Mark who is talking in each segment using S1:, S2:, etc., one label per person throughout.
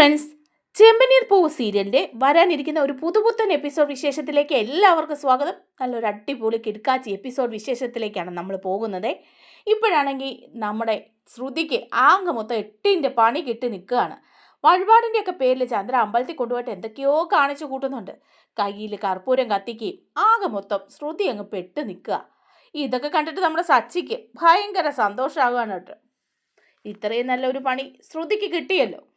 S1: Friends ചെമ്പനീർ പൂവ് സീരിയലിന്റെ വരാനിരിക്കുന്ന ഒരു പുതുപുത്തൻ എപ്പിസോഡ് വിശേഷത്തിലേക്ക് എല്ലാവർക്കും സ്വാഗതം. നല്ലൊരു അടിപൊളി കിടക്കാച്ചി എപ്പിസോഡ് വിശേഷത്തിലേക്കാണ് നമ്മൾ പോകുന്നത്. ഇപ്പോഴാണെങ്കിൽ നമ്മുടെ ശ്രുതിക്ക് ആകെ മൊത്തം എട്ടിന്റെ പണി കിട്ടി നിൽക്കുകയാണ്. വഴിപാടിന്റെയൊക്കെ പേരിൽ ചന്ദ്ര അമ്പലത്തിൽ കൊണ്ടുപോയിട്ട് എന്തൊക്കെയോ കാണിച്ചു കൂട്ടുന്നുണ്ട്. കയ്യിൽ കർപ്പൂരം കത്തിക്കുകയും ആകെ മൊത്തം ശ്രുതി അങ്ങ് പെട്ട് നിൽക്കുക. ഇതൊക്കെ കണ്ടിട്ട് നമ്മുടെ സച്ചിക്ക് ഭയങ്കര സന്തോഷമാകുകയാണ് കേട്ടോ. ഇത്രയും നല്ലൊരു പണി ശ്രുതിക്ക് കിട്ടിയല്ലോ.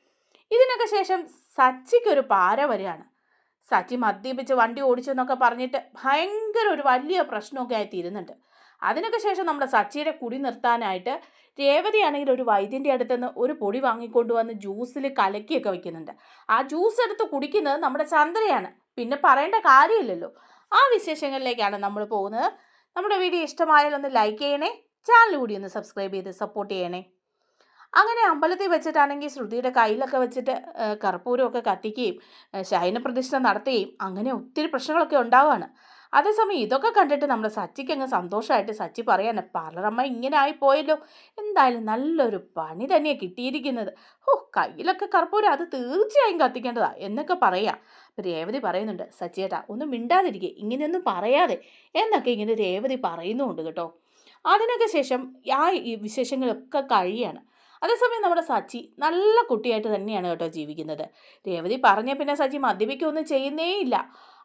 S1: ഇതിനൊക്കെ ശേഷം സച്ചിക്കൊരു പാര വരികയാണ്. സച്ചി മദ്യപിച്ച് വണ്ടി ഓടിച്ചെന്നൊക്കെ പറഞ്ഞിട്ട് ഭയങ്കര ഒരു വലിയ പ്രശ്നമൊക്കെ ആയി തീരുന്നുണ്ട്. അതിനൊക്കെ ശേഷം നമ്മുടെ സച്ചിയുടെ കുടി നിർത്താനായിട്ട് രേവതിയാണെങ്കിൽ ഒരു വൈദ്യന്റെ അടുത്തുനിന്ന് ഒരു പൊടി വാങ്ങിക്കൊണ്ടുവന്ന് ജ്യൂസിൽ കലക്കിയൊക്കെ വെക്കുന്നുണ്ട്. ആ ജ്യൂസ് എടുത്ത് കുടിക്കുന്നത് നമ്മുടെ ചന്ദ്രയാണ്. പിന്നെ പറയേണ്ട കാര്യമില്ലല്ലോ. ആ വിശേഷങ്ങളിലേക്കാണ് നമ്മൾ പോകുന്നത്. നമ്മുടെ വീഡിയോ ഇഷ്ടമായാലൊന്ന് ലൈക്ക് ചെയ്യണേ ചാനൽ കൂടി ഒന്ന് സബ്സ്ക്രൈബ് ചെയ്ത് സപ്പോർട്ട് ചെയ്യണേ. അങ്ങനെ അമ്പലത്തിൽ വെച്ചിട്ടാണെങ്കിൽ ശ്രുതിയുടെ കയ്യിലൊക്കെ വെച്ചിട്ട് കർപ്പൂരം കർപ്പൂരമൊക്കെ കത്തിക്കുകയും ശയന ശയനപ്രതിഷ്ഠ നടത്തുകയും അങ്ങനെ ഒത്തിരി പ്രശ്നങ്ങളൊക്കെ ഉണ്ടാവുകയാണ്. അതേസമയം ഇതൊക്കെ കണ്ടിട്ട് നമ്മൾ സച്ചിക്ക് അങ്ങ് സന്തോഷമായിട്ട് സച്ചി പറയാണ് പാർലറമ്മ ഇങ്ങനെ ആയിപ്പോയല്ലോ എന്തായാലും നല്ലൊരു പണി തന്നെയാണ് കിട്ടിയിരിക്കുന്നത്. ഓ കയ്യിലൊക്കെ കർപ്പൂരം അത് തീർച്ചയായും കത്തിക്കേണ്ടതാ എന്നൊക്കെ പറയാം. അപ്പം രേവതി പറയുന്നുണ്ട് സച്ചിയേട്ടാ ഒന്നും മിണ്ടാതിരിക്കുക ഇങ്ങനെയൊന്നും പറയാതെ എന്നൊക്കെ ഇങ്ങനെ രേവതി പറയുന്നുമുണ്ട് കേട്ടോ. അതിനൊക്കെ ശേഷം ആ ഈ വിശേഷങ്ങളൊക്കെ കഴിയാണ്. അതേസമയം നമ്മുടെ സച്ചി നല്ല കുട്ടിയായിട്ട് തന്നെയാണ് കേട്ടോ ജീവിക്കുന്നത്. രേവതി പറഞ്ഞ പിന്നെ സച്ചി മദ്യപിക്കൊന്നും ചെയ്യുന്നേയില്ല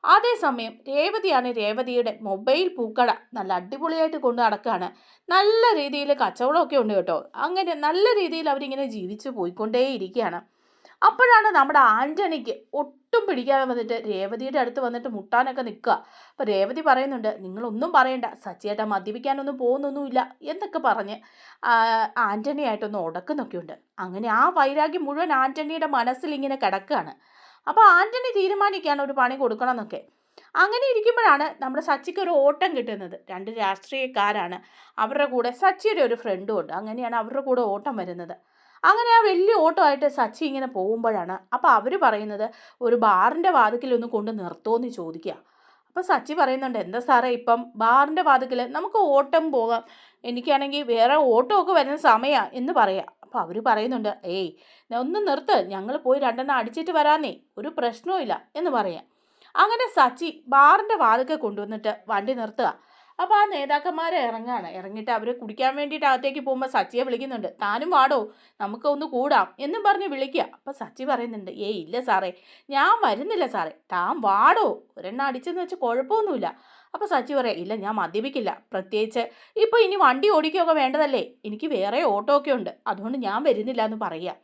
S1: അതേസമയം രേവതിയാണ് രേവതിയുടെ മൊബൈൽ പൂക്കട നല്ല അടിപൊളിയായിട്ട് കൊണ്ട് നടക്കുകയാണ് നല്ല രീതിയിൽ കച്ചവടമൊക്കെ ഉണ്ട് കേട്ടോ. അങ്ങനെ നല്ല രീതിയിൽ അവരിങ്ങനെ ജീവിച്ച് പോയിക്കൊണ്ടേയിരിക്കുകയാണ്. അപ്പോഴാണ് നമ്മുടെ ആന്റണിക്ക് ഒട്ടും പിടിക്കാതെ വന്നിട്ട് രേവതിയുടെ അടുത്ത് വന്നിട്ട് മുട്ടാനൊക്കെ നിൽക്കുക. അപ്പോൾ രേവതി പറയുന്നുണ്ട് നിങ്ങളൊന്നും പറയണ്ട. സച്ചിയേട്ട മദ്യപിക്കാനൊന്നും പോകുന്നൊന്നുമില്ല എന്നൊക്കെ പറഞ്ഞ് ആന്റണിയായിട്ടൊന്ന് ഉടക്കുന്നൊക്കെയുണ്ട് അങ്ങനെ ആ വൈരാഗ്യം മുഴുവൻ ആന്റണിയുടെ മനസ്സിൽ ഇങ്ങനെ കിടക്കുകയാണ്. അപ്പോൾ ആന്റണി തീരുമാനിക്കുകയാണ് ഒരു പണി കൊടുക്കണമെന്നൊക്കെ. അങ്ങനെ ഇരിക്കുമ്പോഴാണ് നമ്മുടെ സച്ചിക്ക് ഒരു ഓട്ടം കിട്ടുന്നത്. രണ്ട് രാഷ്ട്രീയക്കാരാണ്. അവരുടെ കൂടെ സച്ചിയുടെ ഒരു ഫ്രണ്ടും ഉണ്ട്. അങ്ങനെയാണ് അവരുടെ കൂടെ ഓട്ടം വരുന്നത്. അങ്ങനെ ആ വലിയ ഓട്ടോ ആയിട്ട് സച്ചി ഇങ്ങനെ പോകുമ്പോഴാണ് അപ്പോൾ അവർ പറയുന്നത് ഒരു ബാറിന്റെ വാതിക്കൽ ഒന്ന് കൊണ്ട് നിർത്തുമെന്ന് ചോദിക്കുക അപ്പോൾ സച്ചി പറയുന്നുണ്ട് എന്താ സാറേ ഇപ്പം ബാറിന്റെ വാതിക്കൽ നമുക്ക് ഓട്ടം പോകാം. എനിക്കാണെങ്കിൽ വേറെ ഓട്ടോ ഒക്കെ വരുന്ന സമയമാണ് എന്ന് പറയാം. അപ്പോൾ അവർ പറയുന്നുണ്ട് ഏയ് ഒന്ന് നിർത്ത്. ഞങ്ങൾ പോയി രണ്ടെണ്ണം അടിച്ചിട്ട് വരാന്നേ. ഒരു പ്രശ്നവും എന്ന് പറയാം. അങ്ങനെ സച്ചി ബാറിന്റെ വാതിക്കൽ കൊണ്ടുവന്നിട്ട് വണ്ടി നിർത്തുക. അപ്പോൾ ആ നേതാക്കന്മാർ ഇറങ്ങാണ്. ഇറങ്ങിയിട്ട് അവർ കുടിക്കാൻ വേണ്ടിയിട്ട് അകത്തേക്ക് പോകുമ്പോൾ സച്ചിയെ വിളിക്കുന്നുണ്ട്. താനും വാടോ നമുക്ക് ഒന്ന് കൂടാം എന്നും പറഞ്ഞ് വിളിക്കുക. അപ്പോൾ സച്ചി പറയുന്നുണ്ട് ഏ ഇല്ല സാറേ ഞാൻ വരുന്നില്ല സാറേ. താൻ വാടോ. ഒരെണ്ണം അടിച്ചെന്ന് വെച്ച് കുഴപ്പമൊന്നുമില്ല അപ്പോൾ സച്ചി പറയാം ഇല്ല ഞാൻ മദ്യപിക്കില്ല. പ്രത്യേകിച്ച് ഇപ്പോൾ ഇനി വണ്ടി ഓടിക്കുകയൊക്കെ വേണ്ടതല്ലേ? എനിക്ക് വേറെ ഓട്ടോ ഒക്കെ ഉണ്ട്. അതുകൊണ്ട് ഞാൻ വരുന്നില്ല എന്ന് പറയുക.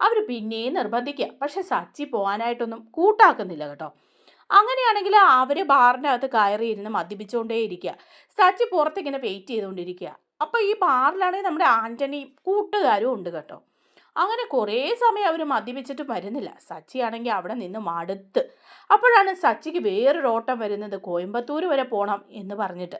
S1: അവർ പിന്നെയും നിർബന്ധിക്കുക. പക്ഷെ സച്ചി പോകാനായിട്ടൊന്നും കൂട്ടാക്കുന്നില്ല കേട്ടോ. അങ്ങനെയാണെങ്കിൽ അവർ ഇരുന്ന് മദ്യപിച്ചുകൊണ്ടേ ഇരിക്കുക സച്ചി പുറത്തിങ്ങനെ വെയിറ്റ് ചെയ്തുകൊണ്ടിരിക്കുക അപ്പോൾ ഈ ബാറിലാണെങ്കിൽ നമ്മുടെ ആന്റണി കൂട്ടുകാരും ഉണ്ട് കേട്ടോ. അങ്ങനെ കുറേ സമയം അവർ മദ്യപിച്ചിട്ട് വരുന്നില്ല. സച്ചിയാണെങ്കിൽ അവിടെ നിന്ന് മടുത്ത്. അപ്പോഴാണ് സച്ചിക്ക് വേറൊരു ഓട്ടം വരുന്നത്. കോയമ്പത്തൂർ വരെ പോകണം എന്ന് പറഞ്ഞിട്ട്.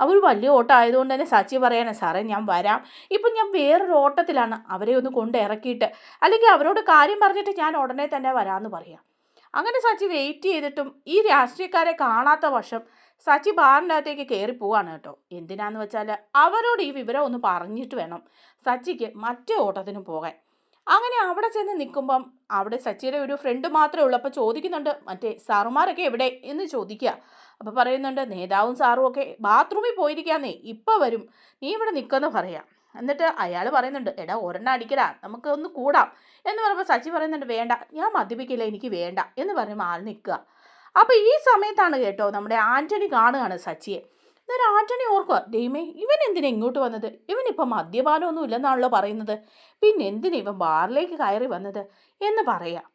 S1: അവർ വലിയ ഓട്ടം ആയതുകൊണ്ട് തന്നെ സച്ചി പറയാണ് സാറേ ഞാൻ വരാം. ഇപ്പം ഞാൻ വേറൊരു ഓട്ടത്തിലാണ്. അവരെ ഒന്ന് കൊണ്ട് ഇറക്കിയിട്ട്. അല്ലെങ്കിൽ അവരോട് കാര്യം പറഞ്ഞിട്ട് ഞാൻ ഉടനെ തന്നെ വരാമെന്ന് പറയാം. അങ്ങനെ സച്ചി വെയിറ്റ് ചെയ്തിട്ടും ഈ രാഷ്ട്രീയക്കാരെ കാണാത്ത വർഷം സച്ചി ബാറിന്റെ അകത്തേക്ക് കയറി പോവാണ് കേട്ടോ. എന്തിനാന്ന് വെച്ചാൽ അവരോട് ഈ വിവരം ഒന്ന് പറഞ്ഞിട്ട് വേണം സച്ചിക്ക് മറ്റേ ഓട്ടത്തിന് പോകാൻ. അങ്ങനെ അവിടെ ചെന്ന് നിൽക്കുമ്പം അവിടെ സച്ചിയുടെ ഒരു ഫ്രണ്ട് മാത്രമേ ഉള്ളൂ. അപ്പോൾ ചോദിക്കുന്നുണ്ട് മറ്റേ സാറുമാരൊക്കെ എവിടെ? എന്ന് ചോദിക്കുക. അപ്പോൾ പറയുന്നുണ്ട് നേതാവും സാറും ഒക്കെ ബാത്റൂമിൽ പോയിരിക്കാന്നേ ഇപ്പോൾ വരും. നീ ഇവിടെ നിൽക്കുമെന്ന് പറയാം. എന്നിട്ട് അയാൾ പറയുന്നുണ്ട് എടാ ഒരെണ്ണം അടിക്കടാ നമുക്ക് ഒന്ന് കൂടാം. എന്ന് പറയുമ്പോൾ സച്ചി പറയുന്നുണ്ട് വേണ്ട ഞാൻ മദ്യപിക്കില്ല എനിക്ക് വേണ്ട എന്ന് പറയുമ്പോൾ ആൾ നിൽക്കുക. അപ്പോൾ ഈ സമയത്താണ് കേട്ടോ നമ്മുടെ ആന്റണി കാണുകയാണ് സച്ചിയെ. എന്നിട്ട് ആന്റണി ഓർക്കുക ദൈവമേ ഇവൻ എന്തിനാ ഇങ്ങോട്ട് വന്നത്? ഇവനിപ്പം മദ്യപാനമൊന്നും ഇല്ലെന്നാണല്ലോ പറയുന്നത്. പിന്നെ എന്തിനാ ഇവൻ ബാറിലേക്ക് കയറി വന്നത്? എന്ന് പറയാം.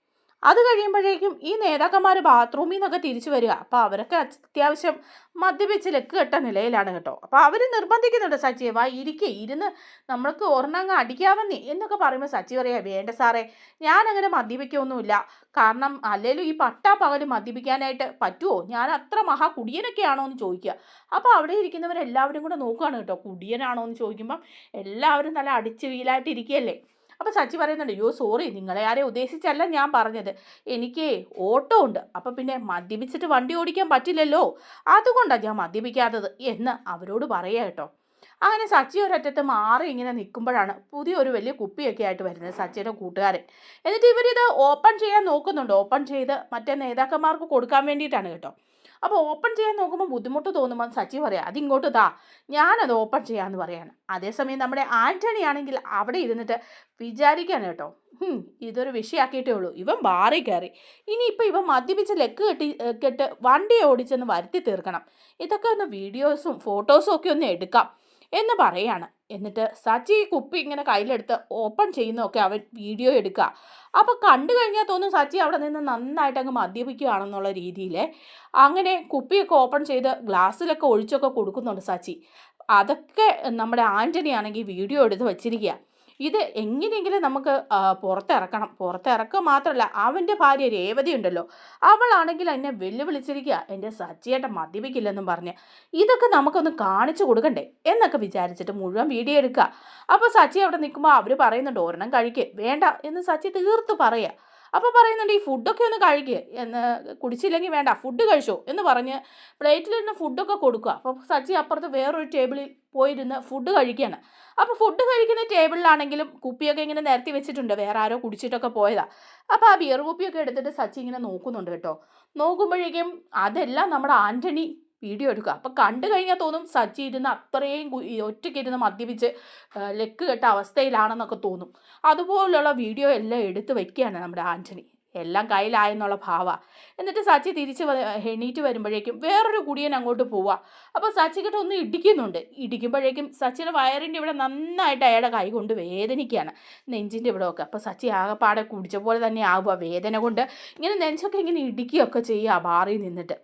S1: അത് കഴിയുമ്പോഴേക്കും ഈ നേതാക്കന്മാർ ബാത്റൂമിൽ നിന്നൊക്കെ തിരിച്ചു വരിക. അപ്പോൾ അവരൊക്കെ അത്യാവശ്യം മദ്യപിച്ച് ലെക്ക് കെട്ട നിലയിലാണ് കേട്ടോ. അപ്പോൾ അവർ നിർബന്ധിക്കുന്നുണ്ട് സച്ചിയെ. വാ ഇരിക്കേ ഇരുന്ന് നമ്മൾക്ക് ഒരെണ്ണങ്ങ് അടിക്കാവുന്നേ എന്നൊക്കെ പറയുമ്പോൾ സച്ചി പറയാ വേണ്ട സാറേ ഞാനങ്ങനെ മദ്യപിക്കൊന്നുമില്ല. കാരണം അല്ലേലും ഈ പട്ടാ പകൽ മദ്യപിക്കാനായിട്ട് പറ്റുമോ ഞാൻ അത്ര മഹാ കുടിയനൊക്കെ ആണോ എന്ന് ചോദിക്കുക അപ്പോൾ അവിടെ ഇരിക്കുന്നവരെല്ലാവരും കൂടെ നോക്കുകയാണ് കേട്ടോ കുടിയനാണോ എന്ന് ചോദിക്കുമ്പം എല്ലാവരും നല്ല അടിച്ച് വീലായിട്ട് ഇരിക്കുകയല്ലേ അപ്പോൾ സച്ചി പറയുന്നുണ്ട് അയ്യോ സോറി നിങ്ങളെ ആരെ ഉദ്ദേശിച്ചല്ല ഞാൻ പറഞ്ഞത്. എനിക്ക് ഓട്ടോ ഉണ്ട്. അപ്പം പിന്നെ മദ്യപിച്ചിട്ട് വണ്ടി ഓടിക്കാൻ പറ്റില്ലല്ലോ. അതുകൊണ്ടാണ് ഞാൻ മദ്യപിക്കാത്തത് എന്ന് അവരോട് പറയുക കേട്ടോ. അങ്ങനെ സച്ചി ഒരറ്റത്ത് മാറി ഇങ്ങനെ നിൽക്കുമ്പോഴാണ് പുതിയൊരു വലിയ കുപ്പിയൊക്കെ ആയിട്ട് വരുന്നത് സച്ചിയുടെ കൂട്ടുകാരൻ. എന്നിട്ട് ഇവരിത് ഓപ്പൺ ചെയ്യാൻ നോക്കുന്നുണ്ട്. ഓപ്പൺ ചെയ്ത് മറ്റേ നേതാക്കന്മാർക്ക് കൊടുക്കാൻ വേണ്ടിയിട്ടാണ് കേട്ടോ. അപ്പോൾ ഓപ്പൺ ചെയ്യാൻ നോക്കുമ്പോൾ ബുദ്ധിമുട്ട് തോന്നുമ്പോൾ സച്ചി പറയാം അതിങ്ങോട്ട് താ ഞാനത് ഓപ്പൺ ചെയ്യാമെന്ന് പറയാണ്. അതേസമയം നമ്മുടെ ആന്റണി ആണെങ്കിൽ അവിടെ ഇരുന്നിട്ട് വിചാരിക്കാണ് കേട്ടോ ഇതൊരു വിഷയമാക്കിയിട്ടേ ഉള്ളൂ ഇവൻ ബാറി കയറി ഇനിയിപ്പോൾ ഇവൻ മദ്യപിച്ച് ലെക്ക് കെട്ടി കെട്ട് വണ്ടി ഓടിച്ചെന്ന് വരുത്തി തീർക്കണം ഇതൊക്കെ ഒന്ന് വീഡിയോസും ഫോട്ടോസും ഒക്കെ ഒന്ന് എടുക്കാം എന്ന് പറയാണ്. എന്നിട്ട് സച്ചി ഈ കുപ്പി ഇങ്ങനെ കയ്യിലെടുത്ത് ഓപ്പൺ ചെയ്യുന്നതൊക്കെ അവൻ വീഡിയോ എടുക്കുക അപ്പോൾ കണ്ടു കഴിഞ്ഞാൽ തോന്നും സച്ചി അവിടെ നിന്ന് നന്നായിട്ട് അങ്ങ് മദ്യപിക്കുകയാണെന്നുള്ള രീതിയിൽ അങ്ങനെ കുപ്പിയൊക്കെ ഓപ്പൺ ചെയ്ത് ഗ്ലാസ്സിലൊക്കെ ഒഴിച്ചൊക്കെ കൊടുക്കുന്നുണ്ട് സച്ചി അതൊക്കെ നമ്മുടെ ആന്റണി ആണെങ്കിൽ വീഡിയോ എടുത്ത് വച്ചിരിക്കുക ഇത് എങ്ങനെയെങ്കിലും നമുക്ക് പുറത്തിറക്കണം. പുറത്തിറക്കുക മാത്രമല്ല അവന്റെ ഭാര്യ രേവതി ഉണ്ടല്ലോ. അവളാണെങ്കിൽ എന്നെ വെല്ലുവിളിച്ചിരിക്കുക. എന്റെ സച്ചിയേട്ടൻ മദ്യപിക്കില്ലെന്നും പറഞ്ഞ്. ഇതൊക്കെ നമുക്കൊന്ന് കാണിച്ചു കൊടുക്കണ്ടേ? എന്നൊക്കെ വിചാരിച്ചിട്ട് മുഴുവൻ വീഡിയോ എടുക്കുക. അപ്പോൾ സച്ചി അവിടെ നിൽക്കുമ്പോൾ അവർ പറയുന്നുണ്ട് ഒരെണ്ണം കഴിക്കേ. വേണ്ട. എന്ന് സച്ചി തീർത്ത് പറയുക. അപ്പോൾ പറയുന്നുണ്ട് ഈ ഫുഡൊക്കെ ഒന്ന് കഴുകി എന്ന് കുടിച്ചില്ലെങ്കിൽ വേണ്ട ഫുഡ് കഴിച്ചോ എന്ന് പറഞ്ഞ് പ്ലേറ്റിലിരുന്ന് ഫുഡൊക്കെ കൊടുക്കുക. അപ്പോൾ സച്ചി അപ്പുറത്ത് വേറൊരു ടേബിളിൽ പോയിരുന്ന് ഫുഡ് കഴിക്കുകയാണ്. അപ്പോൾ ഫുഡ് കഴിക്കുന്ന ടേബിളിലാണെങ്കിലും കുപ്പിയൊക്കെ ഇങ്ങനെ നിരത്തി വെച്ചിട്ടുണ്ട് വേറെ ആരോ കുടിച്ചിട്ടൊക്കെ പോയതാ. അപ്പോൾ ആ ബിയർ കുപ്പിയൊക്കെ എടുത്തിട്ട് സച്ചി ഇങ്ങനെ നോക്കുന്നുണ്ട് കേട്ടോ. നോക്കുമ്പോഴേക്കും അതെല്ലാം നമ്മുടെ ആന്റണി വീഡിയോ എടുക്കുക. അപ്പം കണ്ടു കഴിഞ്ഞാൽ തോന്നും സജ്ജി ഇരുന്ന് അത്രയും ഒറ്റയ്ക്കിരുന്ന് മദ്യപിച്ച് ലെക്ക് കെട്ട അവസ്ഥയിലാണെന്നൊക്കെ തോന്നും. അതുപോലുള്ള വീഡിയോ എല്ലാം എടുത്തു വയ്ക്കുകയാണ് നമ്മുടെ ആന്റണി എല്ലാം കയ്യിലായെന്നുള്ള ഭാവ. എന്നിട്ട് സച്ചി തിരിച്ച് എണീറ്റ് വരുമ്പോഴേക്കും വേറൊരു കുടിയൻ അങ്ങോട്ട് പോവുക. അപ്പോൾ സച്ചിക്കിട്ട് ഒന്ന് ഇടിക്കുന്നുണ്ട്. ഇടിക്കുമ്പോഴേക്കും സച്ചിയുടെ വയറിന്റെ ഇവിടെ നന്നായിട്ട് അയാളുടെ കൈ കൊണ്ട് വേദനിക്കുകയാണ്. നെഞ്ചിന്റെ ഇവിടെ ഒക്കെ അപ്പോൾ സച്ചി ആകെപ്പാടെ കുടിച്ച പോലെ തന്നെ ആവുക വേദന കൊണ്ട്. ഇങ്ങനെ നെഞ്ചൊക്കെ ഇങ്ങനെ ഇടിക്കുകയൊക്കെ ചെയ്യുക ബാറിൽ നിന്നിട്ട്.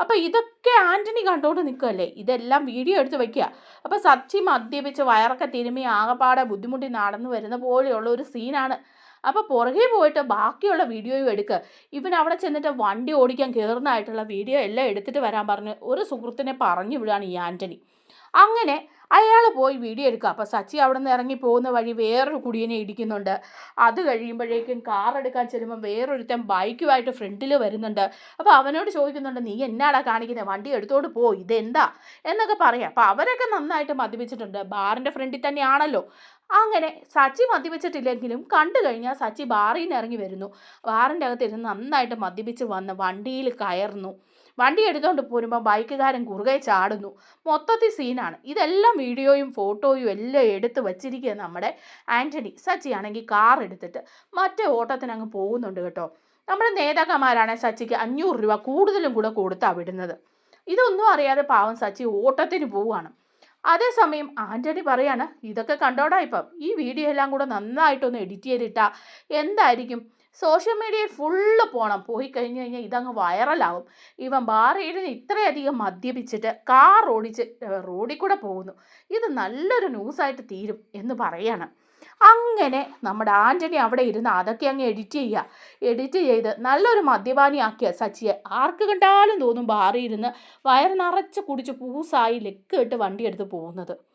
S1: അപ്പോൾ ഇതൊക്കെ ആന്റണി കണ്ടോണ്ട് നിൽക്കുകയല്ലേ ഇതെല്ലാം വീഡിയോ എടുത്ത് വയ്ക്കുക അപ്പോൾ സച്ചി മദ്യപിച്ച് വയറൊക്കെ തിരുമ്മി ആകപ്പാടെ ബുദ്ധിമുട്ടി നടന്നു വരുന്ന പോലെയുള്ള ഒരു സീനാണ്. അപ്പോൾ പുറകെ പോയിട്ട് ബാക്കിയുള്ള വീഡിയോയും എടുക്കുക ഇവൻ അവിടെ ചെന്നിട്ട് വണ്ടി ഓടിക്കാൻ കയറുന്നതായിട്ടുള്ള വീഡിയോ എല്ലാം എടുത്തിട്ട് വരാൻ പറഞ്ഞ് ഒരു സുഹൃത്തിനെ പറഞ്ഞു വിടുകയാണ് ഈ ആന്റണി അങ്ങനെ അയാൾ പോയി വീഡിയോ എടുക്കുക. അപ്പോൾ സച്ചി അവിടെ നിന്ന് ഇറങ്ങി പോകുന്ന വഴി വേറൊരു കുടിയനെ ഇടിക്കുന്നുണ്ട്. അത് കഴിയുമ്പോഴേക്കും കാർ എടുക്കാൻ ചെല്ലുമ്പോൾ വേറൊരുത്തൻ ബൈക്കുമായിട്ട് ഫ്രണ്ടിൽ വരുന്നുണ്ട്. അപ്പോൾ അവനോട് ചോദിക്കുന്നുണ്ട് നീ എന്നാടാ കാണിക്കുന്നത് വണ്ടി എടുത്തോണ്ട് പോ. ഇതെന്താ? എന്നൊക്കെ പറയാം. അപ്പോൾ അവരൊക്കെ നന്നായിട്ട് മദ്യപിച്ചിട്ടുണ്ട്. ബാറിന്റെ ഫ്രണ്ടിൽ തന്നെയാണല്ലോ. അങ്ങനെ സച്ചി മദ്യപിച്ചിട്ടില്ലെങ്കിലും കണ്ടു കഴിഞ്ഞാൽ സച്ചി ബാറിൽ നിന്ന് ഇറങ്ങി വരുന്നു. ബാറിന്റെ അകത്ത് ഇരുന്ന് നന്നായിട്ട് മദ്യപിച്ച് വന്ന് വണ്ടിയിൽ കയറുന്നു. വണ്ടി എടുത്തുകൊണ്ട് പോരുമ്പോൾ ബൈക്കുകാരൻ കുറുകെ ചാടുന്നു. മൊത്തത്തിൽ സീനാണ്. ഇതെല്ലാം വീഡിയോയും ഫോട്ടോയും എല്ലാം എടുത്ത് വച്ചിരിക്കുക നമ്മുടെ ആന്റണി സച്ചി ആണെങ്കിൽ കാർ എടുത്തിട്ട് മറ്റേ ഓട്ടത്തിന് അങ്ങ് പോകുന്നുണ്ട് കേട്ടോ. നമ്മുടെ നേതാക്കന്മാരാണ് സച്ചിക്ക് അഞ്ഞൂറ് രൂപ കൂടുതലും കൂടെ കൊടുത്താ വിടുന്നത്. ഇതൊന്നും അറിയാതെ പാവം സച്ചി ഓട്ടത്തിന് പോവുകയാണ്. അതേസമയം ആന്റണി പറയാണ് ഇതൊക്കെ കണ്ടോടാ ഇപ്പം. ഈ വീഡിയോ എല്ലാം കൂടെ നന്നായിട്ടൊന്ന് എഡിറ്റ് ചെയ്തിട്ടാ. എന്തായിരിക്കും? സോഷ്യൽ മീഡിയയിൽ ഫുള്ള് പോകണം പോയി കഴിഞ്ഞ് കഴിഞ്ഞാൽ ഇതങ്ങ് വൈറലാവും ഇവൻ ബാറിയിരുന്ന് ഇത്രയധികം മദ്യപിച്ചിട്ട് കാർ ഓടിച്ച് റോഡിൽ കൂടെ പോകുന്നു. ഇത് നല്ലൊരു ന്യൂസായിട്ട് തീരും എന്ന് പറയാണ്. അങ്ങനെ നമ്മുടെ ആന്റണി അവിടെ ഇരുന്ന് അതൊക്കെ അങ്ങ് എഡിറ്റ് ചെയ്യുക എഡിറ്റ് ചെയ്ത് നല്ലൊരു മദ്യപാനിയാക്കിയ സച്ചിയെ ആർക്ക് കണ്ടാലും തോന്നും ബാറിയിരുന്ന് വയറ് നിറച്ച് കുടിച്ച് പൂസായി ലെക്ക് ഇട്ട് വണ്ടിയെടുത്ത് പോകുന്നത്.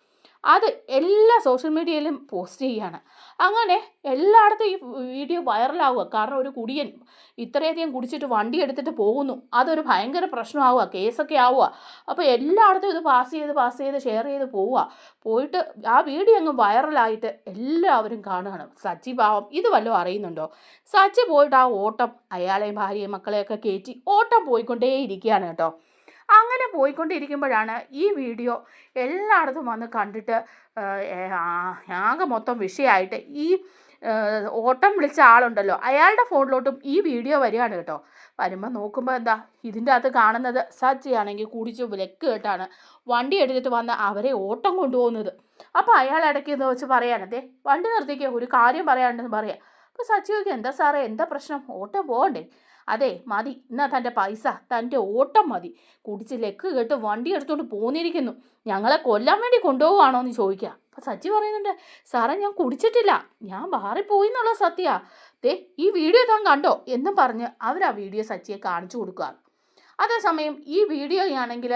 S1: അത് എല്ലാ സോഷ്യൽ മീഡിയയിലും പോസ്റ്റ് ചെയ്യുകയാണ് അങ്ങനെ എല്ലായിടത്തും ഈ വീഡിയോ വൈറലാവുക കാരണം ഒരു കുടിയൻ ഇത്രയധികം കുടിച്ചിട്ട് വണ്ടി എടുത്തിട്ട് പോകുന്നു. അതൊരു ഭയങ്കര പ്രശ്നമാവുക. കേസൊക്കെ ആവുക. അപ്പോൾ എല്ലായിടത്തും ഇത് പാസ് ചെയ്ത് പാസ് ചെയ്ത് ഷെയർ ചെയ്ത് പോവുക. പോയിട്ട് ആ വീഡിയോ അങ്ങ് വൈറലായിട്ട് എല്ലാവരും കാണുകയാണ്. സച്ചി പാവം ഇത് വല്ലതും അറിയുന്നുണ്ടോ? സച്ചി പോയിട്ട് ആ ഓട്ടം അയാളെയും ഭാര്യയും മക്കളെയൊക്കെ കയറ്റി ഓട്ടം പോയിക്കൊണ്ടേയിരിക്കുകയാണ് കേട്ടോ. അങ്ങനെ പോയിക്കൊണ്ടിരിക്കുമ്പോഴാണ് ഈ വീഡിയോ എല്ലായിടത്തും വന്ന് കണ്ടിട്ട് ആകെ മൊത്തം വിഷയമായിട്ട് ഈ ഓട്ടം വിളിച്ച ആളുണ്ടല്ലോ അയാളുടെ ഫോണിലോട്ടും ഈ വീഡിയോ വരികയാണ് കേട്ടോ. വരുമ്പോൾ നോക്കുമ്പോൾ എന്താ ഇതിന്റെ അകത്ത് കാണുന്നത് സജ്ജിയാണെങ്കിൽ കുടിച്ച് വിലക്ക് കേട്ടാണ് വണ്ടി എടുത്തിട്ട് വന്ന് അവരെ ഓട്ടം കൊണ്ടുപോകുന്നത്. അപ്പോൾ അയാൾ ഇടയ്ക്ക് എന്ന് വെച്ച് പറയാണ് ദേ വണ്ടി നിർത്തിക്കുക ഒരു കാര്യം പറയാനുണ്ടെന്ന് പറയാം. അപ്പോൾ സച്ചി ചോദിക്കും എന്താ സാറേ എന്താ പ്രശ്നം? ഓട്ടം പോകണ്ടേ? അതെ മതി. എന്നാ തന്റെ പൈസ തന്റെ ഓട്ടം മതി. കുടിച്ച് ലെക്ക് കേട്ട് വണ്ടി എടുത്തുകൊണ്ട് പോന്നിരിക്കുന്നു. ഞങ്ങളെ കൊല്ലാൻ വേണ്ടി കൊണ്ടുപോവുകയാണോ എന്ന് ചോദിക്കുക അപ്പം സച്ചി പറയുന്നുണ്ട് സാറേ ഞാൻ കുടിച്ചിട്ടില്ല. ഞാൻ ബാറിൽ പോയി എന്നുള്ള സത്യ. ദേ ഈ വീഡിയോ താൻ കണ്ടോ? എന്നും പറഞ്ഞ് അവർ ആ വീഡിയോ സച്ചിയെ കാണിച്ചു കൊടുക്കുക അതേസമയം ഈ വീഡിയോയാണെങ്കിൽ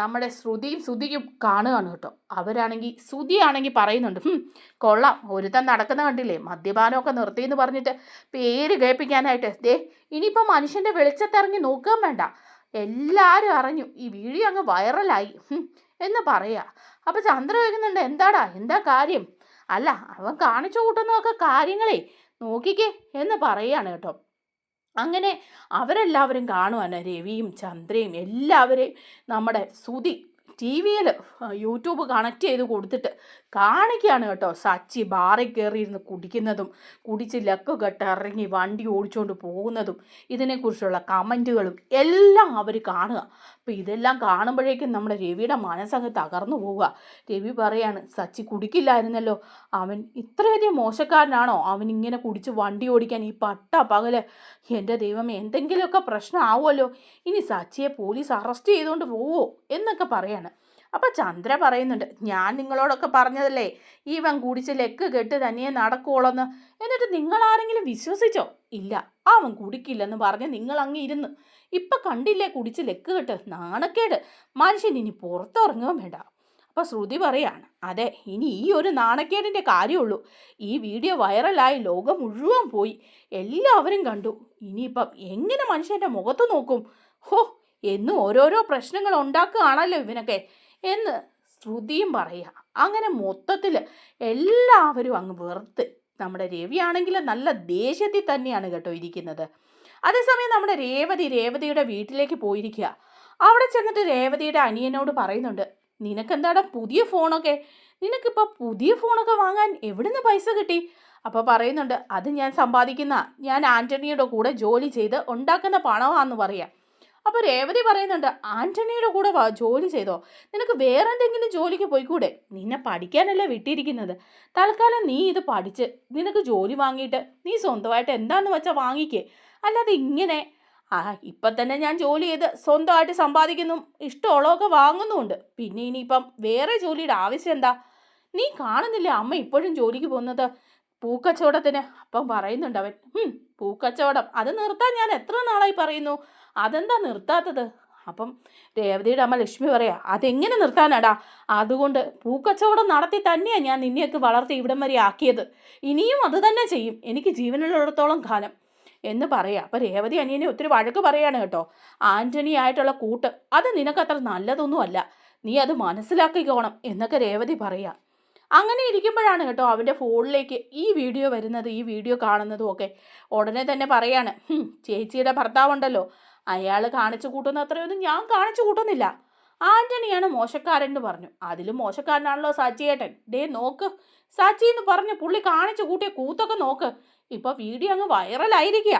S1: നമ്മുടെ ശ്രുതിയും ശ്രുതിയും കാണുകയാണ് കേട്ടോ. അവരാണെങ്കിൽ ശ്രുതിയാണെങ്കിൽ പറയുന്നുണ്ട് "ഹും, കൊള്ളാം ഒരുത്തൻ നടക്കുന്ന കണ്ടില്ലേ മദ്യപാനമൊക്കെ നിർത്തിയെന്ന് പറഞ്ഞിട്ട് പേര് കേൾപ്പിക്കാനായിട്ട്. ദേ ഇനിയിപ്പോൾ മനുഷ്യന്റെ വെളിച്ചത്തിറങ്ങി നോക്കാൻ വേണ്ട. എല്ലാവരും അറിഞ്ഞു ഈ വീഡിയോ അങ്ങ് വൈറലായി എന്ന് പറയുക. അപ്പോൾ ചന്ദ്ര ചോദിക്കുന്നുണ്ട് എന്താടാ എന്താ കാര്യം? അല്ല അവൻ കാണിച്ചു കൂട്ടുന്നതൊക്കെ കാര്യങ്ങളെ നോക്കിക്കേ എന്ന് പറയുകയാണ് കേട്ടോ. അങ്ങനെ അവരെല്ലാവരും കാണുവാണ് രവിയും ചന്ദ്രയും എല്ലാവരെയും നമ്മുടെ സുതി ടി വിയിൽ യൂട്യൂബ് കണക്ട് ചെയ്ത് കൊടുത്തിട്ട് കാണിക്കുകയാണ് കേട്ടോ. സച്ചി ബാറിൽ കയറിയിരുന്ന് കുടിക്കുന്നതും കുടിച്ച് ലക്ക് കെട്ട് ഇറങ്ങി വണ്ടി ഓടിച്ചുകൊണ്ട് പോകുന്നതും ഇതിനെക്കുറിച്ചുള്ള കമന്റുകളും എല്ലാം അവർ കാണുക. അപ്പോൾ ഇതെല്ലാം കാണുമ്പോഴേക്കും നമ്മുടെ രവിയുടെ മനസ്സങ്ങ് തകർന്നു പോവുക. രവി പറയാണ് സച്ചി കുടിക്കില്ലായിരുന്നല്ലോ. അവൻ ഇത്രയധികം മോശക്കാരനാണോ? അവൻ ഇങ്ങനെ കുടിച്ച് വണ്ടി ഓടിക്കാൻ ഈ പട്ട പകൽ. എന്റെ ദൈവം എന്തെങ്കിലുമൊക്കെ പ്രശ്നമാവുമല്ലോ. ഇനി സച്ചിയെ പോലീസ് അറസ്റ്റ് ചെയ്തുകൊണ്ട് പോവോ? എന്നൊക്കെ പറയാണ്. അപ്പം ചന്ദ്ര പറയുന്നുണ്ട് ഞാൻ നിങ്ങളോടൊക്കെ പറഞ്ഞതല്ലേ ഇവൻ കുടിച്ച് ലെക്ക് കെട്ട് തനിയെ നടക്കുവോളെന്ന്. എന്നിട്ട് നിങ്ങൾ ആരെങ്കിലും വിശ്വസിച്ചോ? ഇല്ല അവൻ കുടിക്കില്ലെന്ന് പറഞ്ഞ് നിങ്ങൾ അങ്ങ് ഇരുന്ന്. ഇപ്പം കണ്ടില്ലേ കുടിച്ച് ലെക്ക് കെട്ട്? നാണക്കേട്. മനുഷ്യൻ ഇനി പുറത്തിറങ്ങുകയും വേണ്ട. അപ്പോൾ ശ്രുതി പറയാണ് അതെ ഇനി ഈ ഒരു നാണക്കേടിന്റെ കാര്യമുള്ളൂ. ഈ വീഡിയോ വൈറലായി ലോകം മുഴുവൻ പോയി. എല്ലാവരും കണ്ടു. ഇനിയിപ്പം എങ്ങനെ മനുഷ്യന്റെ മുഖത്ത് നോക്കും? ഹോ എന്നും ഓരോരോ പ്രശ്നങ്ങൾ ഉണ്ടാക്കുകയാണല്ലോ ഇവനൊക്കെ. എന്ന് ശ്രുതിയും പറയുക. അങ്ങനെ മൊത്തത്തിൽ എല്ലാവരും അങ്ങ് വെറുത്ത്. നമ്മുടെ രവിയാണെങ്കിൽ നല്ല ദേഷ്യത്തിൽ തന്നെയാണ് കേട്ടോ ഇരിക്കുന്നത്. അതേസമയം നമ്മുടെ രേവതി രേവതിയുടെ വീട്ടിലേക്ക് പോയിരിക്കുക. അവിടെ ചെന്നിട്ട് രേവതിയുടെ അനിയനോട് പറയുന്നുണ്ട് നിനക്കെന്താടാ പുതിയ ഫോണൊക്കെ? നിനക്കിപ്പോൾ പുതിയ ഫോണൊക്കെ വാങ്ങാൻ എവിടുന്ന് പൈസ കിട്ടി? അപ്പോൾ പറയുന്നുണ്ട് അത് ഞാൻ സമ്പാദിക്കുന്ന ഞാൻ ആന്റണിയുടെ കൂടെ ജോലി ചെയ്ത് ഉണ്ടാക്കുന്ന പണമാണെന്ന് പറയാം. അപ്പോൾ രേവതി പറയുന്നുണ്ട് ആന്റണിയുടെ കൂടെ ജോലി ചെയ്തോ. നിനക്ക് വേറെ എന്തെങ്കിലും ജോലിക്ക് പോയിക്കൂടെ? നിന്നെ പഠിക്കാനല്ലേ വിട്ടിരിക്കുന്നത്. തൽക്കാലം നീ ഇത് പഠിച്ച് നിനക്ക് ജോലി വാങ്ങിയിട്ട് നീ സ്വന്തമായിട്ട് എന്താന്ന് വെച്ചാൽ വാങ്ങിക്കേ. അല്ലാതെ ഇങ്ങനെ ആ ഇപ്പം തന്നെ ഞാൻ ജോലി ചെയ്ത് സ്വന്തമായിട്ട് സമ്പാദിക്കുന്നു ഇഷ്ടമുള്ളതൊക്കെ വാങ്ങുന്നുമുണ്ട്. പിന്നെ ഇനിയിപ്പം വേറെ ജോലിയുടെ ആവശ്യം എന്താ? നീ കാണുന്നില്ലേ അമ്മ ഇപ്പോഴും ജോലിക്ക് പോകുന്നത്? പൂക്കച്ചവടത്തിന്. അപ്പം പറയുന്നുണ്ട് അവൻ "ഹും, പൂക്കച്ചവടം. അത് നിർത്താൻ ഞാൻ എത്ര നാളായി പറയുന്നു? അതെന്താ നിർത്താത്തത്? അപ്പം രേവതിയുടെ അമ്മ ലക്ഷ്മി പറയാ അതെങ്ങനെ നിർത്താനാടാ? അതുകൊണ്ട് പൂക്കച്ചവടം നടത്തി തന്നെയാണ് ഞാൻ നിന്നെയൊക്കെ വളർത്തി ഇവിടം വരെ ആക്കിയത്. ഇനിയും അത് തന്നെ ചെയ്യും. എനിക്ക് ജീവനുള്ളിടത്തോളം കാലം. എന്ന് പറയാം. അപ്പം രേവതി അനിയനെ ഒത്തിരി വഴക്ക് പറയാണ് കേട്ടോ. ആന്റണി ആയിട്ടുള്ള കൂട്ട് അത് നിനക്കത്ര നല്ലതൊന്നുമല്ല നീ അത് മനസ്സിലാക്കിക്കോണം എന്നൊക്കെ രേവതി പറയാം. അങ്ങനെ ഇരിക്കുമ്പോഴാണ് കേട്ടോ അവന്റെ ഫോണിലേക്ക് ഈ വീഡിയോ വരുന്നത് ഈ വീഡിയോ കാണുന്നതും ഒക്കെ. ഉടനെ തന്നെ പറയാണ് "ഹും, ചേച്ചിയുടെ ഭർത്താവുണ്ടല്ലോ. അയാൾ കാണിച്ചു കൂട്ടുന്ന അത്രയൊന്നും ഞാൻ കാണിച്ചു കൂട്ടുന്നില്ല. ആന്റണിയാണ് മോശക്കാരൻ എന്ന് പറഞ്ഞു. അതിലും മോശക്കാരനാണല്ലോ സാച്ചിയേട്ടൻ. ഡേ നോക്ക്. സാച്ചി എന്ന് പറഞ്ഞു പുള്ളി കാണിച്ചു കൂട്ടിയ കൂത്തൊക്കെ നോക്ക്. ഇപ്പൊ വീഡിയോ അങ്ങ് വൈറലായിരിക്കുക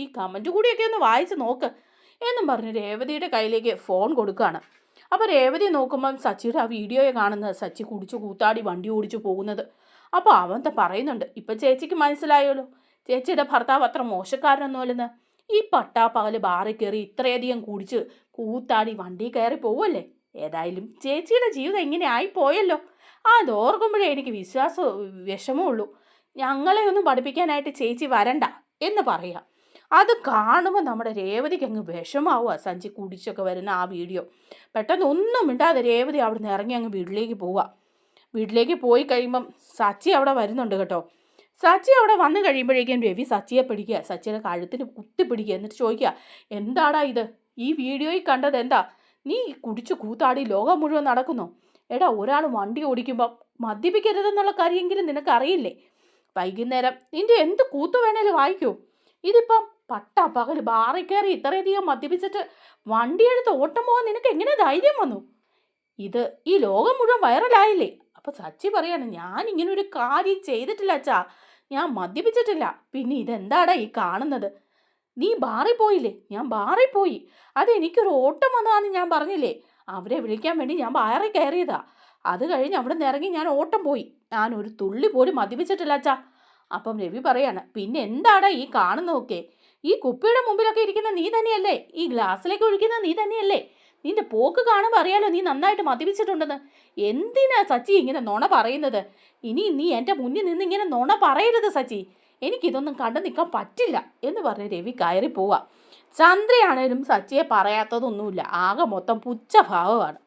S1: ഈ കമന്റ് കൂടിയൊക്കെ ഒന്ന് വായിച്ച് നോക്ക്. എന്നും പറഞ്ഞു രേവതിയുടെ കയ്യിലേക്ക് ഫോൺ കൊടുക്കുകയാണ് അപ്പോൾ രേവതി നോക്കുമ്പം സച്ചിയുടെ ആ വീഡിയോയെ കാണുന്നത് സച്ചി കുടിച്ചു കൂത്താടി വണ്ടി ഓടിച്ചു പോകുന്നത്. അപ്പോൾ അവൻ പറയുന്നുണ്ട് ഇപ്പം ചേച്ചിക്ക് മനസ്സിലായല്ലോ ചേച്ചിയുടെ ഭർത്താവ് അത്ര മോശക്കാരനൊന്നുമല്ലെന്ന്. ഈ പട്ടാപ്പകൽ ബാറിൽ കയറി ഇത്രയധികം കുടിച്ച് കൂത്താടി വണ്ടി കയറി പോവല്ലേ? ഏതായാലും ചേച്ചിയുടെ ജീവിതം ഇങ്ങനെ ആയിപ്പോയല്ലോ. അത് ഓർക്കുമ്പോഴേ എനിക്ക് വിശ്വാസ വിഷമമുള്ളൂ ഞങ്ങളെ ഒന്നും പഠിപ്പിക്കാനായിട്ട് ചേച്ചി വരണ്ട എന്ന് പറയാം. അത് കാണുമ്പോൾ നമ്മുടെ രേവതിക്ക് അങ്ങ് വിഷമാവുക സഞ്ചി കുടിച്ചൊക്കെ വരുന്ന ആ വീഡിയോ. പെട്ടെന്ന് ഒന്നും മിണ്ടാതെ രേവതി അവിടെ നിന്ന് ഇറങ്ങി അങ്ങ് വീട്ടിലേക്ക് പോവുക വീട്ടിലേക്ക് പോയി കഴിയുമ്പം സച്ചി അവിടെ വരുന്നുണ്ട് കേട്ടോ. സച്ചി അവിടെ വന്നു കഴിയുമ്പോഴേക്കും രവി സച്ചിയെ പിടിക്കുക സച്ചിയുടെ കഴുത്തിന് കുത്തി പിടിക്കുക എന്നിട്ട് ചോദിക്കുക എന്താടാ ഇത്? ഈ വീഡിയോയിൽ കണ്ടത് എന്താ? നീ കുടിച്ചു കൂത്താടി ലോകം മുഴുവൻ നടക്കുന്നു. എടാ ഒരാൾ വണ്ടി ഓടിക്കുമ്പം മദ്യപിക്കരുതെന്നുള്ള കാര്യമെങ്കിലും നിനക്കറിയില്ലേ? വൈകുന്നേരം നിന്റെ എന്ത് കൂത്ത് വേണേലും വായിക്കൂ. ഇതിപ്പം പട്ട പകൽ ബാറിൽ കയറി ഇത്രയധികം മദ്യപിച്ചിട്ട് വണ്ടിയെടുത്ത് ഓട്ടം പോകാൻ നിനക്ക് എങ്ങനെ ധൈര്യം വന്നു? ഇത് ഈ ലോകം മുഴുവൻ വൈറലായില്ലേ? അപ്പൊ സച്ചി പറയാണ് ഞാൻ ഇങ്ങനെ ഒരു കാര്യം ചെയ്തിട്ടില്ല അച്ഛാ. ഞാൻ മദ്യപിച്ചിട്ടില്ല. പിന്നെ ഇതെന്താടാ ഈ കാണുന്നത്? നീ ബാറിൽ പോയില്ലേ ഞാൻ ബാറിൽ പോയി അത് എനിക്കൊരു ഓട്ടം വന്നതാന്ന് ഞാൻ പറഞ്ഞില്ലേ? അവരെ വിളിക്കാൻ വേണ്ടി ഞാൻ ബാറിൽ കയറിയതാ. അത് കഴിഞ്ഞ് അവിടെ നിന്ന് ഇറങ്ങി ഞാൻ ഓട്ടം പോയി. ഞാൻ ഒരു തുള്ളി പോലും മദ്യപിച്ചിട്ടില്ല അച്ഛാ. അപ്പം രവി പറയാണ് പിന്നെ എന്താടാ ഈ കാണുന്നതൊക്കെ? ഈ കുപ്പിയുടെ മുമ്പിലൊക്കെ ഇരിക്കുന്ന നീ തന്നെയല്ലേ? ഈ ഗ്ലാസ്സിലേക്ക് ഒഴിക്കുന്ന നീ തന്നെയല്ലേ? നിന്റെ പോക്ക് കാണുമ്പോൾ അറിയാലോ നീ നന്നായിട്ട് മദ്യപിച്ചിട്ടുണ്ടെന്ന്. എന്തിനാ സച്ചി ഇങ്ങനെ നുണ പറയുന്നത്? ഇനി നീ എന്റെ മുന്നിൽ നിന്ന് ഇങ്ങനെ നുണ പറയരുത് സച്ചി. എനിക്കിതൊന്നും കണ്ടു നിൽക്കാൻ പറ്റില്ല എന്ന് പറഞ്ഞ് രവി കയറി പോവാ. ചന്ദ്രയാണേലും സച്ചിയെ പറയാത്തതൊന്നുമില്ല. ആകെ മൊത്തം പുച്ഛഭാവമാണ്.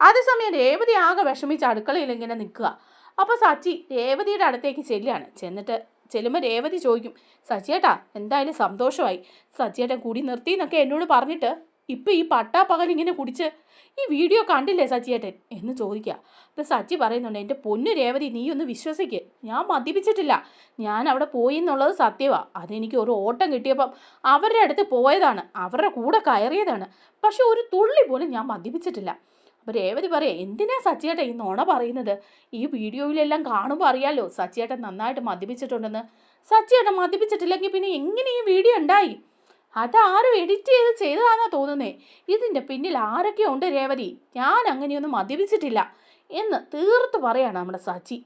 S1: അതേസമയം രേവതി ആകെ വിഷമിച്ച് അടുക്കളയിൽ ഇങ്ങനെ നിൽക്കുക. അപ്പോൾ സച്ചി രേവതിയുടെ അടുത്തേക്ക് ചെല്ലുകയാണ്. ചെന്നിട്ട് ചെല്ലുമ്പോൾ രേവതി ചോദിക്കും സച്ചിയേട്ടാ എന്തായാലും സന്തോഷമായി. സച്ചിയേട്ടൻ കൂടി നിർത്തി എന്നൊക്കെ എന്നോട് പറഞ്ഞിട്ട് ഇപ്പം ഈ പട്ടാ ഇങ്ങനെ കുടിച്ച് ഈ വീഡിയോ കണ്ടില്ലേ സച്ചിയേട്ടൻ? എന്ന് ചോദിക്കുക അപ്പം സച്ചി പറയുന്നുണ്ട് എന്റെ പൊന്നു രേവതി നീ ഒന്ന് വിശ്വസിക്ക്. ഞാൻ മദ്യപിച്ചിട്ടില്ല. ഞാൻ അവിടെ പോയി എന്നുള്ളത് സത്യമാണ് അതെനിക്ക് ഒരു ഓട്ടം കിട്ടിയപ്പം അവരുടെ അടുത്ത് പോയതാണ്. അവരുടെ കൂടെ കയറിയതാണ്. പക്ഷെ ഒരു തുള്ളി പോലും ഞാൻ മദ്യപിച്ചിട്ടില്ല. അപ്പോൾ രേവതി പറയാം എന്തിനാ സച്ചിയേട്ടൻ ഈ നുണ പറയുന്നത്? ഈ വീഡിയോയിലെല്ലാം കാണുമ്പോൾ അറിയാലോ സച്ചിയേട്ടൻ നന്നായിട്ട് മദ്യപിച്ചിട്ടുണ്ടെന്ന്. സച്ചിയേട്ടൻ മദ്യപിച്ചിട്ടില്ലെങ്കിൽ പിന്നെ എങ്ങനെ ഈ വീഡിയോ ഉണ്ടായി? അതാരും എഡിറ്റ് ചെയ്ത് ചെയ്തതാണെന്നാ തോന്നുന്നേ. ഇതിന്റെ പിന്നിൽ ആരൊക്കെ ഉണ്ട് രേവതി? ഞാൻ അങ്ങനെയൊന്നും മദ്യപിച്ചിട്ടില്ല എന്ന് തീർത്ത് പറയാണ് നമ്മുടെ സാച്ചി.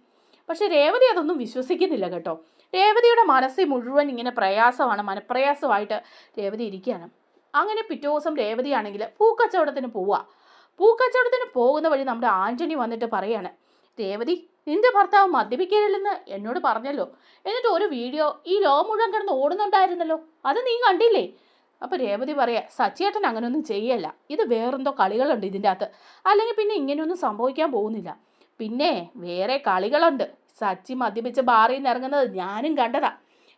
S1: പക്ഷെ രേവതി അതൊന്നും വിശ്വസിക്കുന്നില്ല കേട്ടോ. രേവതിയുടെ മനസ്സിൽ മുഴുവൻ ഇങ്ങനെ പ്രയാസമാണ് മനപ്രയാസമായിട്ട് രേവതി ഇരിക്കുകയാണ്. അങ്ങനെ പിറ്റേ ദിവസം രേവതിയാണെങ്കിൽ പൂക്കച്ചവടത്തിന് പോവുക. പൂക്കച്ചവടത്തിന് പോകുന്ന വഴി നമ്മുടെ ആന്റണി വന്നിട്ട് പറയാണ് രേവതി നിന്റെ ഭർത്താവ് മദ്യപിക്കരുതെന്ന് എന്നോട് പറഞ്ഞല്ലോ. എന്നിട്ട് ഒരു വീഡിയോ ഈ ലോ മുഴുവൻ കിടന്ന് ഓടുന്നുണ്ടായിരുന്നല്ലോ. അത് നീ കണ്ടില്ലേ? അപ്പോൾ രേവതി പറയാ സച്ചിയേട്ടൻ അങ്ങനെയൊന്നും ചെയ്യല്ല. ഇത് വേറെന്തോ കളികളുണ്ട് ഇതിന്റെ അകത്ത്. അല്ലെങ്കിൽ പിന്നെ ഇങ്ങനെയൊന്നും സംഭവിക്കാൻ പോകുന്നില്ല. പിന്നെ വേറെ കളികളുണ്ട്. സച്ചി മദ്യപിച്ച് ബാറിൽ നിന്ന് ഇറങ്ങുന്നത് ഞാനും കണ്ടതാ.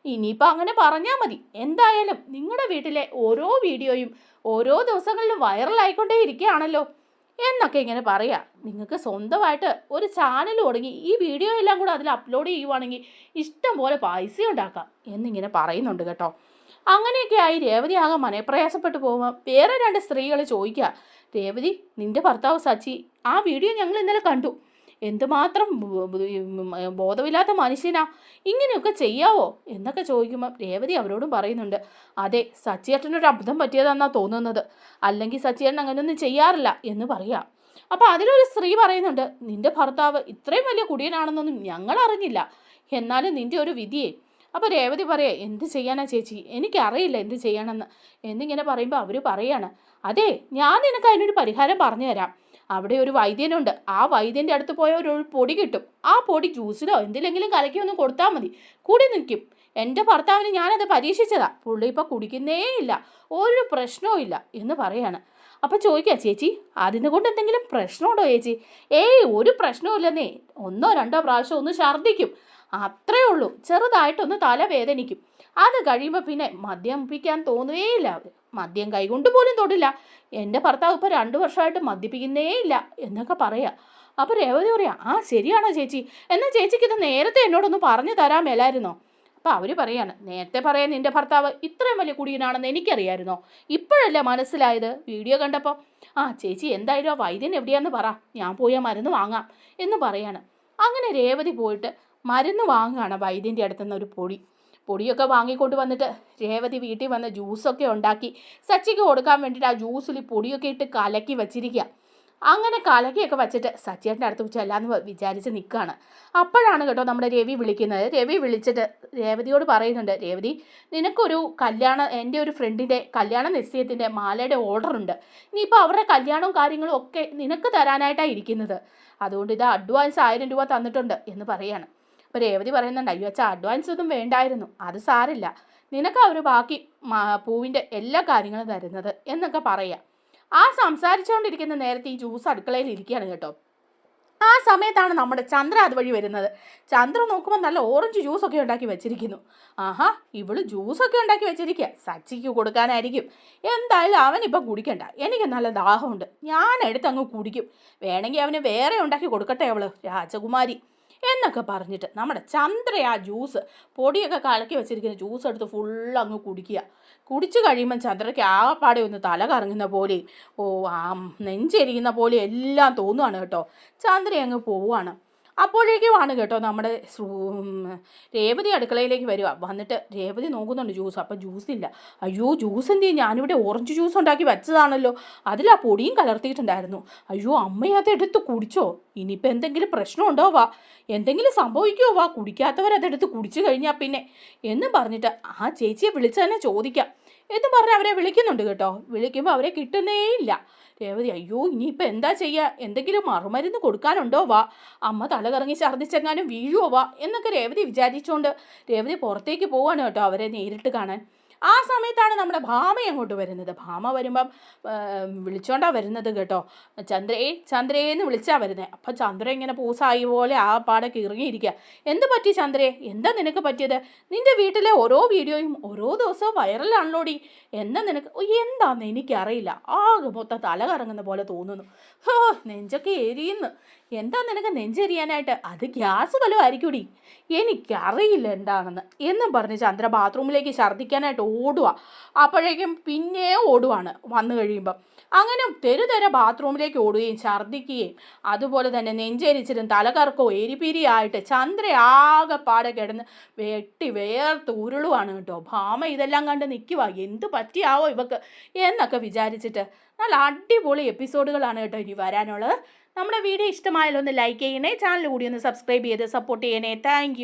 S1: ഇനിയിപ്പോൾ അങ്ങനെ പറഞ്ഞാൽ മതി. എന്തായാലും നിങ്ങളുടെ വീട്ടിലെ ഓരോ വീഡിയോയും ഓരോ ദിവസങ്ങളിലും വൈറലായിക്കൊണ്ടേ ഇരിക്കുകയാണല്ലോ എന്നൊക്കെ ഇങ്ങനെ പറയാം. നിങ്ങൾക്ക് സ്വന്തമായിട്ട് ഒരു ചാനൽ തുടങ്ങി ഈ വീഡിയോ എല്ലാം കൂടെ അതിൽ അപ്ലോഡ് ചെയ്യുവാണെങ്കിൽ ഇഷ്ടം പോലെ പൈസ ഉണ്ടാക്കാം എന്നിങ്ങനെ പറയുന്നുണ്ട് കേട്ടോ. അങ്ങനെയൊക്കെ ആയി രേവതി ആകെ മനപ്രയാസപ്പെട്ടു പോകുമ്പോൾ വേറെ രണ്ട് സ്ത്രീകൾ ചോദിക്കുക രേവതി നിന്റെ ഭർത്താവ് സച്ചി ആ വീഡിയോ ഞങ്ങൾ ഇന്നലെ കണ്ടു. എന്തുമാത്രം ബോധമില്ലാത്ത മനുഷ്യനാ? ഇങ്ങനെയൊക്കെ ചെയ്യാവോ? എന്നൊക്കെ ചോദിക്കുമ്പോൾ രേവതി അവരോടും പറയുന്നുണ്ട്. അതെ സച്ചിയേട്ടനൊരു അബദ്ധം പറ്റിയതാണെന്നാണ് തോന്നുന്നത്. അല്ലെങ്കിൽ സച്ചിയേട്ടൻ അങ്ങനെയൊന്നും ചെയ്യാറില്ല എന്ന് പറയാം. അപ്പോൾ അതിലൊരു സ്ത്രീ പറയുന്നുണ്ട് നിന്റെ ഭർത്താവ് ഇത്രയും വലിയ കുടിയനാണെന്നൊന്നും ഞങ്ങൾ അറിഞ്ഞില്ല എന്നാലും നിന്റെ ഒരു വിധിയെ. അപ്പോൾ രേവതി പറയാ എന്ത് ചെയ്യാനാ ചേച്ചി? എനിക്കറിയില്ല എന്ത് ചെയ്യണമെന്ന് എന്നിങ്ങനെ പറയുമ്പോൾ അവർ പറയാണ് അതെ ഞാൻ നിനക്ക് അതിനൊരു പരിഹാരം പറഞ്ഞു തരാം അവിടെ ഒരു വൈദ്യനുണ്ട്. ആ വൈദ്യന്റെ അടുത്ത് പോയ ഒരു പൊടി കിട്ടും. ആ പൊടി ജ്യൂസിലോ എന്തിലെങ്കിലും കലക്കി ഒന്ന് കൊടുത്താൽ മതി. കൂടി നിൽക്കും. എന്റെ ഭർത്താവിന് ഞാനത് പരീക്ഷിച്ചതാ. പുള്ളി ഇപ്പോൾ കുടിക്കുന്നേ ഇല്ല. ഒരു പ്രശ്നവും ഇല്ല എന്ന് പറയാണ്. അപ്പോൾ ചോദിക്കുക ചേച്ചി അതിനെ കൊണ്ട് എന്തെങ്കിലും പ്രശ്നമുണ്ടോ ചേച്ചി? ഏയ് ഒരു പ്രശ്നവുമില്ലെന്നേ ഒന്നോ രണ്ടോ പ്രാവശ്യം ഒന്ന് ഛർദ്ദിക്കും. അത്രേ ഉള്ളൂ. ചെറുതായിട്ടൊന്ന് തല വേദനിക്കും അത് കഴിയുമ്പോൾ പിന്നെ മദ്യപിക്കാൻ തോന്നുകയില്ല. മദ്യം കൈകൊണ്ട് പോലും തൊടില്ല. എന്റെ ഭർത്താവ് ഇപ്പോൾ രണ്ട് വർഷമായിട്ട് മദ്യപിക്കുന്നേ ഇല്ല എന്നൊക്കെ പറയാം. അപ്പോൾ രേവതി പറയാം ആ ശരിയാണോ ചേച്ചി? എന്നാൽ ചേച്ചിക്ക് ഇത് നേരത്തെ എന്നോടൊന്ന് പറഞ്ഞു തരാൻ മേലായിരുന്നോ? അപ്പോൾ അവർ പറയാണ് നേരത്തെ പറയാൻ നിന്റെ ഭർത്താവ് ഇത്രയും വലിയ കുടിയനാണെന്ന് എനിക്കറിയായിരുന്നോ? ഇപ്പോഴല്ലേ മനസ്സിലായത്? വീഡിയോ കണ്ടപ്പോൾ ആ ചേച്ചി എന്തായാലും ആ വൈദ്യൻ എവിടെയാന്ന് പറ. ഞാൻ പോയി ആ മരുന്ന് വാങ്ങാം. എന്ന് പറയാണ്. അങ്ങനെ രേവതി പോയിട്ട് മരുന്ന് വാങ്ങുകയാണ് വൈദ്യന്റെ അടുത്തുനിന്ന് ഒരു പൊടി. പൊടിയൊക്കെ വാങ്ങിക്കൊണ്ട് വന്നിട്ട് രേവതി വീട്ടിൽ വന്ന് ജ്യൂസൊക്കെ ഉണ്ടാക്കി സച്ചിക്ക് കൊടുക്കാൻ വേണ്ടിയിട്ട് ആ ജ്യൂസിൽ പൊടിയൊക്കെ ഇട്ട് കലക്കി വെച്ചിരിക്കുക അങ്ങനെ കലക്കിയൊക്കെ വെച്ചിട്ട് സച്ചിയേട്ടന്റെ അടുത്ത് ചെല്ലാന്ന് വിചാരിച്ച് നിൽക്കുകയാണ് അപ്പോഴാണ് കേട്ടോ നമ്മുടെ രവി വിളിക്കുന്നത്. രവി വിളിച്ചിട്ട് രേവതിയോട് പറയുന്നുണ്ട് രേവതി നിനക്കൊരു കല്യാണം എന്റെ ഒരു ഫ്രണ്ടിന്റെ കല്യാണ നിശ്ചയത്തിന്റെ മാലയുടെ ഓർഡർ ഉണ്ട്. ഇനിയിപ്പോൾ അവരുടെ കല്യാണവും കാര്യങ്ങളും ഒക്കെ നിനക്ക് തരാനായിട്ടാണ് ഇരിക്കുന്നത്. അതുകൊണ്ട് ഇത് അഡ്വാൻസ് ആയിരം രൂപ തന്നിട്ടുണ്ട് എന്ന് പറയാണ്. അപ്പോൾ രേവതി പറയുന്നുണ്ട് അയ്യോ അച്ഛാ അഡ്വാൻസ് ഒന്നും വേണ്ടായിരുന്നു. അത് സാരില്ല നിനക്ക് അവർ ബാക്കി പൂവിന്റെ എല്ലാ കാര്യങ്ങളും തരുന്നത് എന്നൊക്കെ പറയാം. ആ സംസാരിച്ചുകൊണ്ടിരിക്കുന്ന നേരത്തെ ഈ ജ്യൂസ് അടുക്കളയിൽ ഇരിക്കുകയാണ് കേട്ടോ. ആ സമയത്താണ് നമ്മുടെ ചന്ദ്ര അതുവഴി വരുന്നത്. ചന്ദ്ര നോക്കുമ്പോൾ നല്ല ഓറഞ്ച് ജ്യൂസൊക്കെ ഉണ്ടാക്കി വെച്ചിരിക്കുന്നു. ആഹാ ഇവൾ ജ്യൂസൊക്കെ ഉണ്ടാക്കി വെച്ചിരിക്കുക സച്ചിക്ക് കൊടുക്കാനായിരിക്കും. എന്തായാലും അവനിപ്പം കുടിക്കണ്ട. എനിക്ക് നല്ല ദാഹമുണ്ട്. ഞാൻ എടുത്തങ്ങ് കുടിക്കും. വേണമെങ്കിൽ അവന് വേറെ ഉണ്ടാക്കി കൊടുക്കട്ടെ അവൾ. രാജകുമാരി. എന്നൊക്കെ പറഞ്ഞിട്ട് നമ്മുടെ ചന്ദ്ര ആ ജ്യൂസ് പൊടിയൊക്കെ കലക്കി വെച്ചിരിക്കുന്ന ജ്യൂസ് എടുത്ത് ഫുൾ അങ്ങ് കുടിക്കുക. കുടിച്ചു കഴിയുമ്പം ചന്ദ്രയ്ക്ക് ആകപ്പാടെ ഒന്ന് തല കറങ്ങുന്ന പോലെയും ഓ ആ നെഞ്ചെരിയുന്ന പോലെ എല്ലാം തോന്നുകയാണ് കേട്ടോ. ചന്ദ്ര അങ്ങ് പോവാണ് അപ്പോഴേക്കുമാണ് കേട്ടോ നമ്മുടെ രേവതി അടുക്കളയിലേക്ക് വരിക. വന്നിട്ട് രേവതി നോക്കുന്നുണ്ട് ജ്യൂസ് അപ്പോൾ ജ്യൂസ് ഇല്ല. അയ്യോ ജ്യൂസ് എന്ത് ചെയ്യും? ഞാനിവിടെ ഓറഞ്ച് ജ്യൂസ് ഉണ്ടാക്കി വെച്ചതാണല്ലോ. അതിൽ ആ പൊടിയും കലർത്തിയിട്ടുണ്ടായിരുന്നു. അയ്യോ അമ്മയത് എടുത്ത് കുടിച്ചോ? ഇനിയിപ്പോൾ എന്തെങ്കിലും പ്രശ്നമുണ്ടോ വാ. എന്തെങ്കിലും സംഭവിക്കുമോ വാ. കുടിക്കാത്തവരതെടുത്ത് കുടിച്ചു കഴിഞ്ഞാൽ പിന്നെ. എന്ന് പറഞ്ഞിട്ട് ആ ചേച്ചിയെ വിളിച്ച് തന്നെ ചോദിക്കാം. എന്ന് പറഞ്ഞ് അവരെ വിളിക്കുന്നുണ്ട് കേട്ടോ. വിളിക്കുമ്പോൾ അവരെ കിട്ടുന്നേ ഇല്ല. രേവതി അയ്യോ ഇനിയിപ്പോൾ എന്താ ചെയ്യുക എന്തെങ്കിലും മറുമരുന്ന് കൊടുക്കാനുണ്ടോ? വാ അമ്മ തലകറങ്ങി ഛർദ്ദിച്ചെങ്ങാനും വീഴുവോ? വാ എന്നൊക്കെ രേവതി വിചാരിച്ചുകൊണ്ട് രേവതി പുറത്തേക്ക് പോവാണ് കേട്ടോ അവരെ നേരിട്ട് കാണാൻ. ആ സമയത്താണ് നമ്മുടെ ഭാമ അങ്ങോട്ട് വരുന്നത്. ഭാമ വരുമ്പം വിളിച്ചോണ്ടാ വരുന്നത് കേട്ടോ. ചന്ദ്രേ എന്ന് വിളിച്ചാ വരുന്നത് അപ്പം ചന്ദ്ര ഇങ്ങനെ പൂസായി പോലെ ആ പാടെ ഇറങ്ങിയിരിക്കുക എന്ത് പറ്റി ചന്ദ്രേ? എന്താ നിനക്ക് പറ്റിയത്? നിന്റെ വീട്ടിലെ ഓരോ വീഡിയോയും ഓരോ ദിവസവും വൈറലാണല്ലോടി എന്താ നിനക്ക്? എന്താന്ന് എനിക്കറിയില്ല. ആകെ മൊത്തം തല കറങ്ങുന്ന പോലെ തോന്നുന്നു. ഹോ നെഞ്ചൊക്കെ എരിയുന്നു. എന്താ നിനക്ക് നെഞ്ചെരിയാനായിട്ട് അത് ഗ്യാസ് വല്ലതും ആയിരിക്കൂടി. എനിക്കറിയില്ല എന്താണെന്ന്. എന്നും പറഞ്ഞ് ചന്ദ്ര ബാത്റൂമിലേക്ക് ഛർദ്ദിക്കാനായിട്ട് ഓടുക അപ്പോഴേക്കും പിന്നെ ഓടുവാണ് വന്നു കഴിയുമ്പം. അങ്ങനെ തെരുതെര ബാത്റൂമിലേക്ക് ഓടുകയും ഛർദ്ദിക്കുകയും അതുപോലെ തന്നെ നെഞ്ചരിച്ചിലും തലകറക്കവും എരിപിരിയായിട്ട് ചന്ദ്ര ആകെപ്പാടെ കിടന്ന് വെട്ടി വേർത്ത് ഉരുളുവാണ് കേട്ടോ. ഭാമ ഇതെല്ലാം കണ്ട് നിൽക്കുക എന്ത് പറ്റിയാവോ ഇവക്ക് എന്നൊക്കെ വിചാരിച്ചിട്ട് നല്ല അടിപൊളി എപ്പിസോഡുകളാണ് കേട്ടോ ഇനി വരാനുള്ളത്. നമ്മുടെ വീഡിയോ ഇഷ്ടമായാലോ ഒന്ന് ലൈക്ക് ചെയ്യണേ ചാനൽ കൂടി ഒന്ന് സബ്സ്ക്രൈബ് ചെയ്ത് സപ്പോർട്ട് ചെയ്യണേ. താങ്ക്